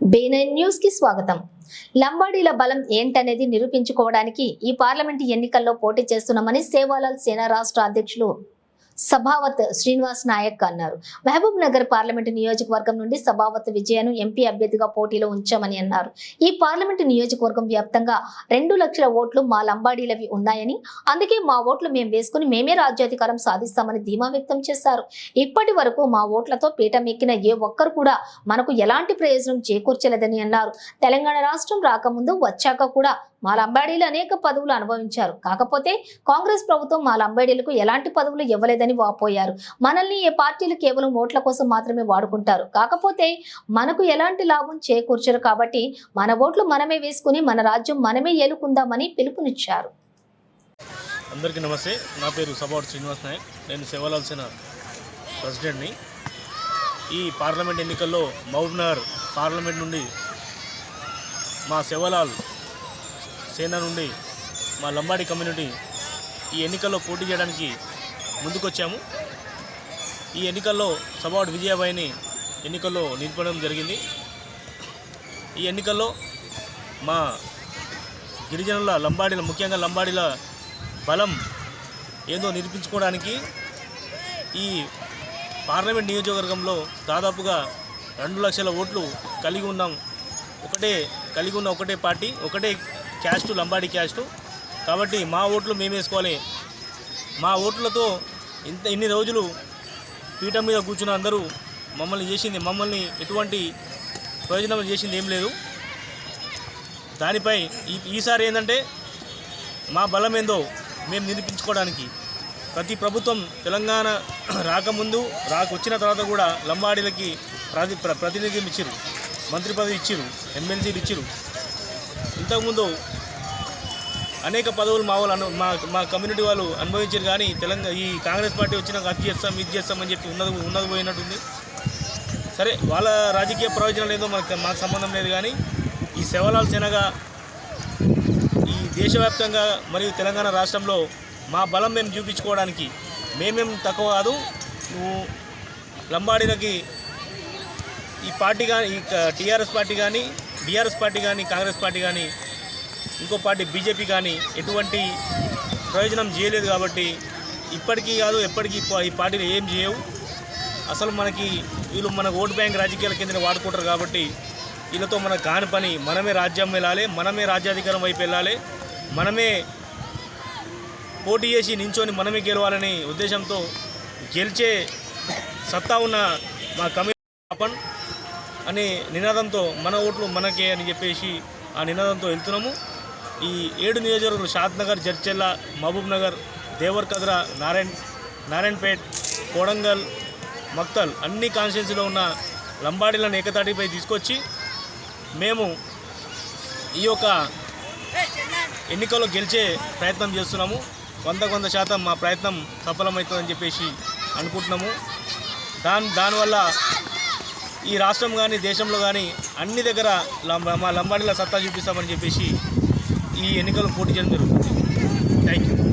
బేనైన్ న్యూస్కి స్వాగతం. లంబాడీల బలం ఏంటనేది నిరూపించుకోవడానికి ఈ పార్లమెంట్ ఎన్నికల్లో పోటీ చేస్తున్నామని సేవాలాల్ సేనా రాష్ట్ర అధ్యక్షులు సభావత్ శ్రీనివాస్ నాయక్ అన్నారు. మహబూబ్ నగర్ పార్లమెంటు నియోజకవర్గం నుండి సభావత్ విజయను ఎంపీ అభ్యర్థిగా పోటీలో ఉంచామని అన్నారు. ఈ పార్లమెంటు నియోజకవర్గం వ్యాప్తంగా రెండు లక్షల ఓట్లు మా లంబాడీలవి ఉన్నాయని అందుకే మా ఓట్లు మేము వేసుకుని మేమే రాజ్యాధికారం సాధిస్తామని ధీమా వ్యక్తం చేశారు. ఇప్పటి వరకు మా ఓట్లతో పీఠం ఎక్కిన ఏ ఒక్కరు కూడా మనకు ఎలాంటి ప్రయోజనం చేకూర్చలేదని అన్నారు. తెలంగాణ రాష్ట్రం రాకముందు వచ్చాక కూడా మా లంబాడీలు అనేక పదవులు అనుభవించారు. కాకపోతే కాంగ్రెస్ ప్రభుత్వం మా లంబాడీలకు ఎలాంటి పదవులు ఇవ్వలేదని వాపోయారు. మనల్ని ఏ పార్టీలు కేవలం ఓట్ల కోసం మాత్రమే వాడుకుంటారు. కాకపోతే మనకు ఎలాంటి లాభం చేకూర్చరు కాబట్టి మన ఓట్లు మనమే వేసుకుని మన రాజ్యం మనమే ఏలుకుందామని పిలుపునిచ్చారు. అందరికీ నమస్తే. నా పేరు సబాట్ శ్రీనివాస్ నాయక్. నేను సేవలాల్సిన ప్రెసిడెంట్ని. ఈ పార్లమెంట్ ఎన్నికల్లో మహబూబ్నగర్ పార్లమెంట్ నుండి మా సేవలాల్ సేన నుండి మా లంబాడి కమ్యూనిటీ ఈ ఎన్నికల్లో పోటీ చేయడానికి ముందుకొచ్చాము. ఈ ఎన్నికల్లో సబాట్ విజయాబాయిని ఎన్నికల్లో నిలపడం జరిగింది. ఈ ఎన్నికల్లో మా గిరిజనుల లంబాడీల ముఖ్యంగా లంబాడీల బలం ఏందో నిరూపించుకోవడానికి ఈ పార్లమెంట్ నియోజకవర్గంలో దాదాపుగా రెండు లక్షల ఓట్లు కలిగి ఉన్నాం. ఒకటే కలిగి ఉన్న ఒకటే పార్టీ ఒకటే క్యాస్టు లంబాడీ క్యాస్టు. కాబట్టి మా ఓట్లు మేమేసుకోవాలి మా ఓట్లతో ఇంత ఇన్ని రోజులు పీఠం మీద కూర్చున్న అందరూ మమ్మల్ని చేసింది మమ్మల్ని ఎటువంటి ప్రయోజనం చేసింది ఏం లేదు. దానిపై ఈ ఈసారి ఏంటంటే మా బలం ఏందో మేము నిరూపించుకోవడానికి. ప్రతి ప్రభుత్వం తెలంగాణ రాకముందు రాకొచ్చిన తర్వాత కూడా లంబాడీలకి ప్రతి ప్ర- ప్రతినిధులు ఇచ్చిరు మంత్రి పదవి ఇచ్చిరు ఎమ్మెల్సీలు ఇచ్చిరు ఇంతకుముందు అనేక పదవులు మా వాళ్ళు మా మా కమ్యూనిటీ వాళ్ళు అనుభవించారు కానీ తెలంగాణ ఈ కాంగ్రెస్ పార్టీ వచ్చినాక అది చేస్తాం ఇది చేస్తామని చెప్పి ఉన్నది ఉన్నది పోయినట్టుంది. సరే వాళ్ళ రాజకీయ ప్రయోజనాలు ఏదో మనకు మాకు సంబంధం లేదు కానీ ఈ సేవలాల్ సేనగా ఈ దేశవ్యాప్తంగా మరియు తెలంగాణ రాష్ట్రంలో మా బలం మేము చూపించుకోవడానికి మేమేం తక్కువ కాదు. నువ్వు లంబాడీలకి ఈ పార్టీ కానీ ఈ టీఆర్ఎస్ పార్టీ కానీ బీఆర్ఎస్ పార్టీ కానీ కాంగ్రెస్ పార్టీ కానీ ఇంకో పార్టీ బీజేపీ కానీ ఎటువంటి ప్రయోజనం చేయలేదు కాబట్టి ఇప్పటికీ కాదు ఎప్పటికీ ఈ- పార్టీలు ఏం చేయవు. అసలు మనకి వీళ్ళు మన ఓటు బ్యాంక్ రాజకీయాల కింద వాడుకుంటారు కాబట్టి వీళ్ళతో మనకు కాని పని మనమే రాజ్యం వెళ్ళాలి మనమే రాజ్యాధికారం వైపు వెళ్ళాలి మనమే పోటీ చేసి నించొని మనమే గెలవాలనే ఉద్దేశంతో గెలిచే సత్తా ఉన్న మా కమిషన్ అనే నినాదంతో మన ఓట్లు మనకే అని చెప్పేసి ఆ నినాదంతో వెళ్తున్నాము. ఈ ఏడు నియోజకవర్గాలు షాద్ నగర్ జడ్చెల్ల మహబూబ్ నగర్ దేవర్కద్రా నారాయణ్ నారాయణపేట్ కోడంగల్ మక్తల్ అన్ని కాన్స్టిట్యున్సీలో ఉన్న లంబాడీలను ఏకతాటిపై తీసుకొచ్చి మేము ఈ యొక్క ఎన్నికల్లో గెలిచే ప్రయత్నం చేస్తున్నాము. వంద వంద శాతం మా ప్రయత్నం సఫలమవుతుందని చెప్పేసి అనుకుంటున్నాము. దాని దానివల్ల ఈ రాష్ట్రం కానీ దేశంలో కానీ అన్ని దగ్గర మా లంబాడీల సత్తా చూపిస్తామని చెప్పేసి ఈ ఎన్నికలు పోటీ చేయడం జరుగుతుంది. Thank you